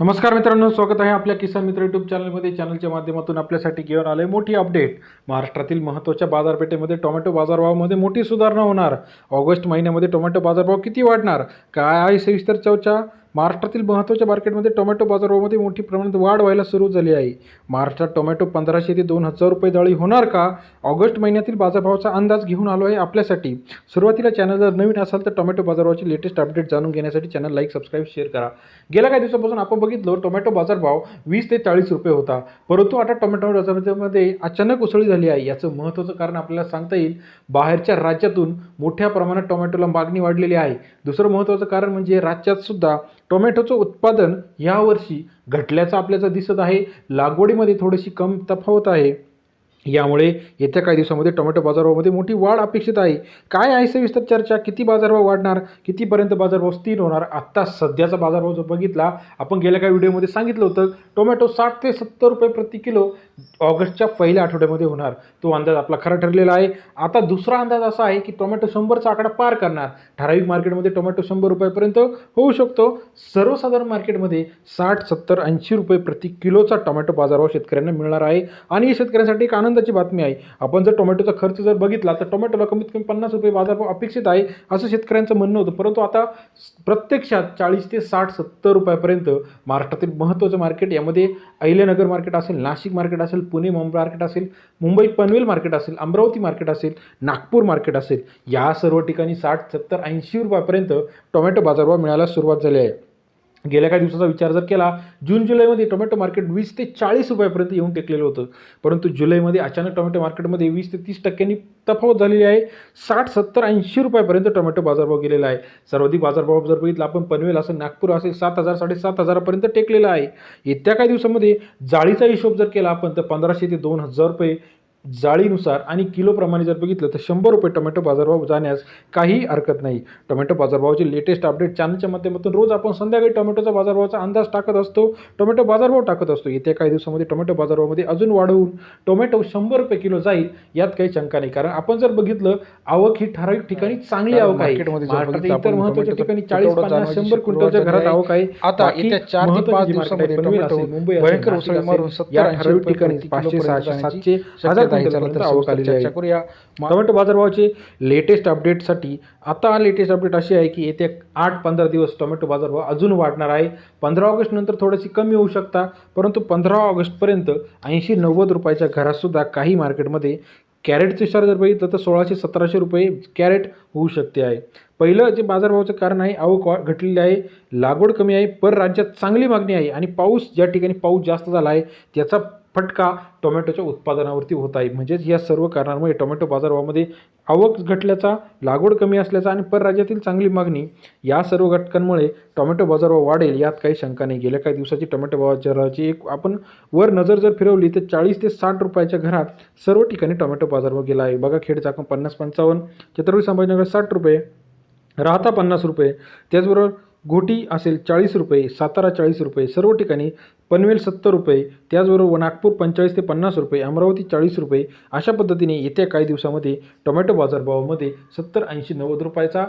नमस्कार मित्रांनो स्वागत आहे आपल्या किसान मित्र यूट्यूब चॅनलमध्ये चॅनलच्या माध्यमातून आपल्यासाठी घेऊन आले मोठी अपडेट महाराष्ट्रातील महत्त्वाच्या बाजारपेठेमध्ये टोमॅटो बाजारभावामध्ये मोठी सुधारणा होणार. ऑगस्ट महिन्यामध्ये टोमॅटो बाजारभाव किती वाढणार? काय आहे सविस्तर चर्चा? महाराष्ट्रातील महत्त्वाच्या मार्केटमध्ये टोमॅटो बाजारामध्ये मोठी प्रमाणात वाढ व्हायला सुरू झाली आहे. महाराष्ट्रात टोमॅटो पंधराशे ते दोन हजार रुपये दळी होणार का? ऑगस्ट महिन्यातील बाजारभावाचा अंदाज घेऊन आलो आहे आपल्यासाठी. सुरुवातीला चॅनल जर नवीन असाल तर टोमॅटो बाजारभावाची लेटेस्ट अपडेट जाणून घेण्यासाठी चॅनल लाईक सबस्क्राईब शेअर करा. गेल्या काही दिवसापासून आपण बघितलं टोमॅटो बाजारभाव वीस ते चाळीस रुपये होता. परंतु आता टोमॅटो बाजारामध्ये अचानक उसळी झाली आहे. याचं महत्त्वाचं कारण आपल्याला सांगता येईल बाहेरच्या राज्यातून मोठ्या प्रमाणात टोमॅटोला मागणी वाढलेली आहे. दुसरं महत्त्वाचं कारण म्हणजे राज्यात सुद्धा टोमॅटोचं उत्पादन यावर्षी घटल्याचं आपल्याला दिसत आहे. लागवडीमध्ये थोडीशी कम तफावत आहे. यामुळे येत्या काही दिवसामध्ये टोमॅटो बाजारभावामध्ये मोठी वाढ अपेक्षित आहे. काय आहे सविस्तर चर्चा? किती बाजारभाव वाढणार? कितीपर्यंत बाजारभाव स्थिर होणार? आत्ता सध्याचा बाजारभाव जर बघितला आपण गेल्या काही व्हिडिओमध्ये सांगितलं होतं टोमॅटो साठ ते सत्तर रुपये प्रति किलो ऑगस्टच्या पहिल्या आठवड्यामध्ये होणार. तो अंदाज आपला खरा ठरलेला आहे. आता दुसरा अंदाज असा आहे की टोमॅटो शंभरचा आकडा पार करणार. ठराविक मार्केटमध्ये टोमॅटो शंभर रुपयापर्यंत होऊ शकतो. सर्वसाधारण मार्केटमध्ये साठ सत्तर ऐंशी रुपये प्रति किलोचा टोमॅटो बाजारभाव शेतकऱ्यांना मिळणार आहे. आणि ही शेतकऱ्यांसाठी एक आनंदाची बातमी आहे. आपण जर टोमॅटोचा खर्च जर बघितला तर टोमॅटोला कमीत कमी पन्नास रुपये बाजारभाव अपेक्षित आहे असं शेतकऱ्यांचं म्हणणं होतं. परंतु आता प्रत्यक्षात चाळीस ते साठ सत्तर रुपयापर्यंत महाराष्ट्रातील महत्त्वाचं मार्केट यामध्ये अहिल्यानगर मार्केट असेल नाशिक मार्केट असेल पुणे मार्केट असेल मुंबई पनवेल मार्केट असेल अमरावती मार्केट असेल नागपूर मार्केट असेल या सर्व ठिकाणी साठ सत्तर ऐंशी रुपयापर्यंत टोमॅटो बाजारभाव मिळायला सुरुवात झाली आहे. गेल्या काही दिवसाचा विचार जर केला जून जुलैमध्ये टोमॅटो मार्केट वीस ते चाळीस रुपयापर्यंत येऊन टेकलेलं होतं. परंतु जुलैमध्ये अचानक टोमॅटो मार्केटमध्ये वीस ते तीस टक्क्यांनी तफावत झालेली आहे. साठ सत्तर ऐंशी रुपयापर्यंत टोमॅटो बाजारभाव गेलेला आहे. सर्वाधिक बाजारभाव जर बघितला आपण पनवेल असेल नागपूर असेल सात हजार साडेसात हजारापर्यंत टेकलेला आहे. येत्या काही दिवसामध्ये जाळीचा हिशोब जर केला आपण तर पंधराशे ते दोन हजार रुपये जाळीनुसार आणि किलोप्रमाणे जर बघितलं तर शंभर रुपये टोमॅटो बाजारभाव जाण्यास काही हरकत नाही. टोमॅटो बाजारभावाचे लेटेस्ट अपडेट चॅनलच्या माध्यमातून रोज आपण संध्याकाळी टोमॅटोचा बाजारभावाचा अंदाज टाकत असतो टोमॅटो बाजारभाव टाकत असतो. येत्या काही दिवसामध्ये टोमॅटो बाजारभावामध्ये अजून वाढवून टोमॅटो शंभर रुपये किलो जाईल यात काही शंका नाही. कारण आपण जर बघितलं आवक ही ठराविक ठिकाणी चांगली आवक आहे. इतर टोमॅटोचा ठिकाणी चाळीस पन्नास शंभर क्विंटलच्या घरात आवक आहे. आता येत्या मुंबई ठिकाणी पाचशे सहाशे सातशे हजार चर्चा आहे. करूया. टोमॅटो बाजारभावाचे लेटेस्ट अपडेटसाठी आता लेटेस्ट अपडेट अशी आहे की येत्या आठ पंधरा दिवस टोमॅटो बाजारभाव अजून वाढणार आहे. पंधरा ऑगस्ट नंतर थोडीशी कमी होऊ शकता परंतु पंधरा ऑगस्टपर्यंत ऐंशी नव्वद रुपयाच्या घरातसुद्धा काही मार्केटमध्ये कॅरेटचे सर जर बघितलं तर सोळाशे सतराशे रुपये कॅरेट होऊ शकते आहे. पहिलं जे बाजारभावाचं कारण आहे आवक घटलेली आहे लागवड कमी आहे पर राज्यात चांगली मागणी आहे आणि पाऊस ज्या ठिकाणी पाऊस जास्त झाला आहे त्याचा फटका टोमॅटोच्या उत्पादनावरती होत आहे म्हणजेच या सर्व कारणांमुळे टोमॅटो बाजारभावामध्ये आवक घटल्याचा लागवड कमी असल्याचा आणि परराज्यातील चांगली मागणी या सर्व घटकांमुळे टोमॅटो बाजारभाव वाढेल यात काही शंका नाही. गेल्या काही दिवसाची टोमॅटो बाजाराची एक आपण वर नजर जर फिरवली तर चाळीस ते साठ रुपयाच्या घरात सर्व ठिकाणी टोमॅटो बाजारभाव गेला आहे. बघा खेड चाकण पन्नास पंचावन्न छत्रपती संभाजीनगर साठ रुपये राहता पन्नास रुपये. त्याचबरोबर घोटी असेल चाळीस रुपये सातारा चाळीस रुपये सर्व ठिकाणी पनवेल सत्तर रुपये त्याचबरोबर नागपूर पंचेचाळीस ते पन्नास रुपये अमरावती चाळीस रुपये अशा पद्धतीने येत्या काही दिवसामध्ये टोमॅटो बाजारभावामध्ये सत्तर ऐंशी नव्वद रुपयाचा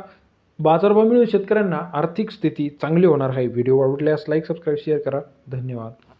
बाजारभाव मिळून शेतकऱ्यांना आर्थिक स्थिती चांगली होणार आहे. व्हिडिओ आवडल्यास लाईक सबस्क्राईब शेअर करा. धन्यवाद.